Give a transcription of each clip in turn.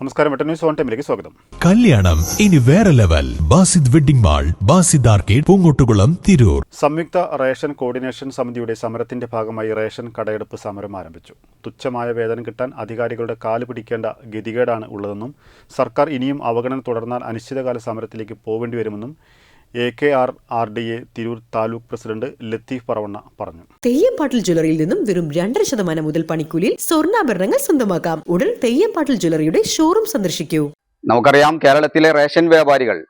നമസ്കാരം Vetta news on ടൈമിലേക്ക് സ്വാഗതം. കല്യാണം ഇനി വേറെ level. Basid wedding mall Basid arcade Poongottukulam Tirur. സംയുക്ത റേഷൻ കോർഡിനേഷൻ സമിതിയുടെ സമരത്തിന്റെ ഭാഗമായി റേഷൻ കടയെടുപ്പ് സമരം ആരംഭിച്ചു. തുച്ഛമായ വേതനം കിട്ടാൻ അധികാരികളുടെ കാൽ പിടിക്കേണ്ട ഗതികേടാണ് ഉള്ളതെന്നും സർക്കാർ ഇനിയും അവഗണന തുടർന്നാൽ അനിശ്ചിതകാല സമരത്തിലേക്ക് പോവേണ്ടി വരുമെന്നും A K R R D A Tirur taluk president Latheef Paravanna പറഞ്ഞു. തെയ്യംപാട്ടിൽ ജ്വല്ലറിയിൽ നിന്നും വെറും രണ്ടര ശതമാനം മുതൽ പണിക്കൂലിയിൽ സ്വർണാഭരണങ്ങൾ സ്വന്തമാക്കാം. ഉടൻ തെയ്യംപാട്ടിൽ ജ്വല്ലറിയുടെ ഷോറൂം സന്ദർശിക്കൂ. നമുക്കറിയാം കേരളത്തിലെ റേഷൻ വ്യാപാരികൾ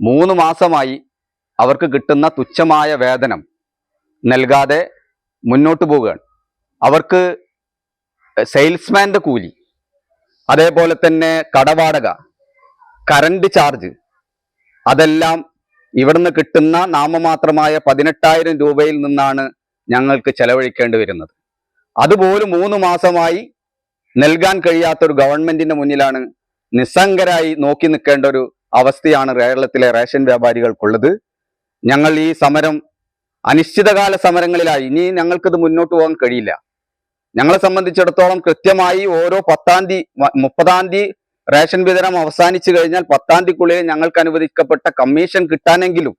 മൂന്ന് മാസമായി അവർക്ക് കിട്ടുന്ന തുച്ഛമായ വേതനം നൽകാതെ മുന്നോട്ട് പോവുകയാണ്. അവർക്ക് സെയിൽസ്മാന്റെ കൂലി അതേപോലെ തന്നെ കടവാടക കറണ്ട് ചാർജ് അതെല്ലാം ഇവിടുന്ന് കിട്ടുന്ന നാമമാത്രമായ പതിനെട്ടായിരം രൂപയിൽ നിന്നാണ് ഞങ്ങൾക്ക് ചെലവഴിക്കേണ്ടി വരുന്നത്. അതുപോലും മൂന്ന് മാസമായി നൽകാൻ കഴിയാത്ത ഒരു ഗവൺമെന്റിന്റെ മുന്നിലാണ് നിസ്സംഗരായി നോക്കി നിൽക്കേണ്ട ഒരു അവസ്ഥയാണ് കേരളത്തിലെ റേഷൻ വ്യാപാരികൾക്കുള്ളത്. ഞങ്ങൾ ഈ സമരം അനിശ്ചിതകാല സമരങ്ങളിലായി. ഇനി ഞങ്ങൾക്കിത് മുന്നോട്ട് പോകാൻ കഴിയില്ല. ഞങ്ങളെ സംബന്ധിച്ചിടത്തോളം കൃത്യമായി ഓരോ പത്താം തീയതി മുപ്പതാം തീയതി റേഷൻ വിതരണം അവസാനിച്ചു കഴിഞ്ഞാൽ പത്താം തീയതിക്കുള്ളിൽ ഞങ്ങൾക്ക് അനുവദിക്കപ്പെട്ട കമ്മീഷൻ കിട്ടാനെങ്കിലും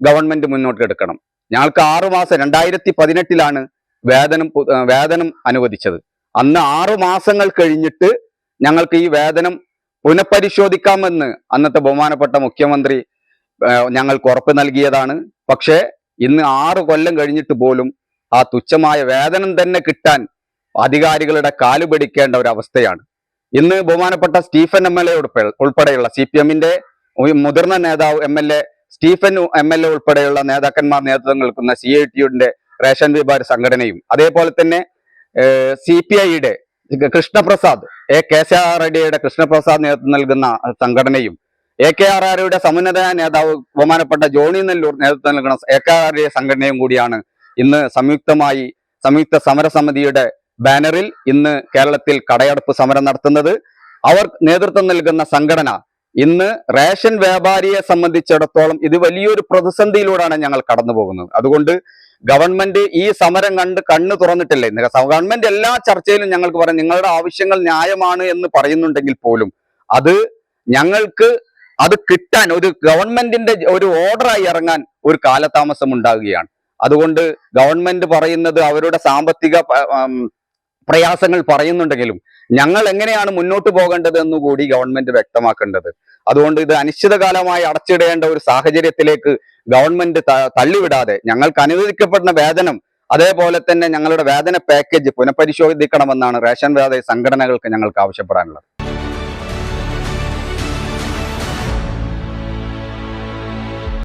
ഗവൺമെന്റ് മുന്നോട്ട് എടുക്കണം. ഞങ്ങൾക്ക് ആറു മാസം രണ്ടായിരത്തി പതിനെട്ടിലാണ് വേതനം വേതനം അനുവദിച്ചത്. അന്ന് ആറു മാസങ്ങൾ കഴിഞ്ഞിട്ട് ഞങ്ങൾക്ക് ഈ വേതനം പുനഃപരിശോധിക്കാമെന്ന് അന്നത്തെ ബഹുമാനപ്പെട്ട മുഖ്യമന്ത്രി ഞങ്ങൾക്ക് ഉറപ്പ് നൽകിയതാണ്. പക്ഷേ ഇന്ന് ആറു കൊല്ലം കഴിഞ്ഞിട്ട് പോലും ആ തുച്ഛമായ വേതനം തന്നെ കിട്ടാൻ അധികാരികളുടെ കാലുപിടിക്കേണ്ട ഒരു അവസ്ഥയാണ്. ഇന്ന് ബഹുമാനപ്പെട്ട സ്റ്റീഫൻ എം എൽ എ ഉൾപ്പെടെയുള്ള സി പി എമ്മിന്റെ മുതിർന്ന നേതാവ് M L A Stephen M L A ഉൾപ്പെടെയുള്ള നേതാക്കന്മാർ നേതൃത്വം നൽകുന്ന സി ഐ ടിയുടെ റേഷൻ വിഭാഗ സംഘടനയും അതേപോലെ തന്നെ സി പി ഐയുടെ Krishnaprasad A K C R റെഡ്ഡിയുടെ Krishnaprasad നേതൃത്വം നൽകുന്ന സംഘടനയും എ കെ ആർ ആരുടെ സമുന്നത നേതാവ് ബഹുമാനപ്പെട്ട ജോണി നെല്ലൂർ നേതൃത്വം നൽകുന്ന എ കെ ആർ സംഘടനയും കൂടിയാണ് ഇന്ന് സംയുക്തമായി സംയുക്ത സമരസമിതിയുടെ ബാനറിൽ ഇന്ന് കേരളത്തിൽ കടയടപ്പ് സമരം നടത്തുന്നത്. അവർ നേതൃത്വം നൽകുന്ന സംഘടന ഇന്ന് റേഷൻ വ്യാപാരിയെ സംബന്ധിച്ചിടത്തോളം ഇത് വലിയൊരു പ്രതിസന്ധിയിലൂടെയാണ് ഞങ്ങൾ കടന്നു പോകുന്നത് അതുകൊണ്ട് ഗവൺമെന്റ് ഈ സമരം കണ്ട് കണ്ണു തുറന്നിട്ടില്ല. ഗവൺമെന്റ് എല്ലാ ചർച്ചയിലും ഞങ്ങൾക്ക് പറയാം നിങ്ങളുടെ ആവശ്യങ്ങൾ ന്യായമാണ് എന്ന് പറയുന്നുണ്ടെങ്കിൽ പോലും അത് ഞങ്ങൾക്ക് അത് കിട്ടാൻ ഒരു ഗവൺമെന്റിന്റെ ഒരു ഓർഡറായി ഇറങ്ങാൻ ഒരു കാലതാമസം ഉണ്ടാകുകയാണ്. അതുകൊണ്ട് ഗവൺമെന്റ് പറയുന്നത് അവരുടെ സാമ്പത്തിക പ്രയാസങ്ങൾ പറയുന്നുണ്ടെങ്കിലും ഞങ്ങൾ എങ്ങനെയാണ് മുന്നോട്ട് പോകേണ്ടത് എന്നുകൂടി ഗവൺമെന്റ് വ്യക്തമാക്കേണ്ടത്. അതുകൊണ്ട് ഇത് അനിശ്ചിതകാലമായി അടച്ചിടേണ്ട ഒരു സാഹചര്യത്തിലേക്ക് ഗവൺമെന്റ് തള്ളിവിടാതെ ഞങ്ങൾക്ക് അനുവദിക്കപ്പെടുന്ന വേതനം അതേപോലെ തന്നെ ഞങ്ങളുടെ വേതന പാക്കേജ് പുനഃപരിശോധിക്കണമെന്നാണ് റേഷൻ വ്യാപാരി സംഘടനകൾക്ക് ഞങ്ങൾക്ക് ആവശ്യപ്പെടാനുള്ളത്.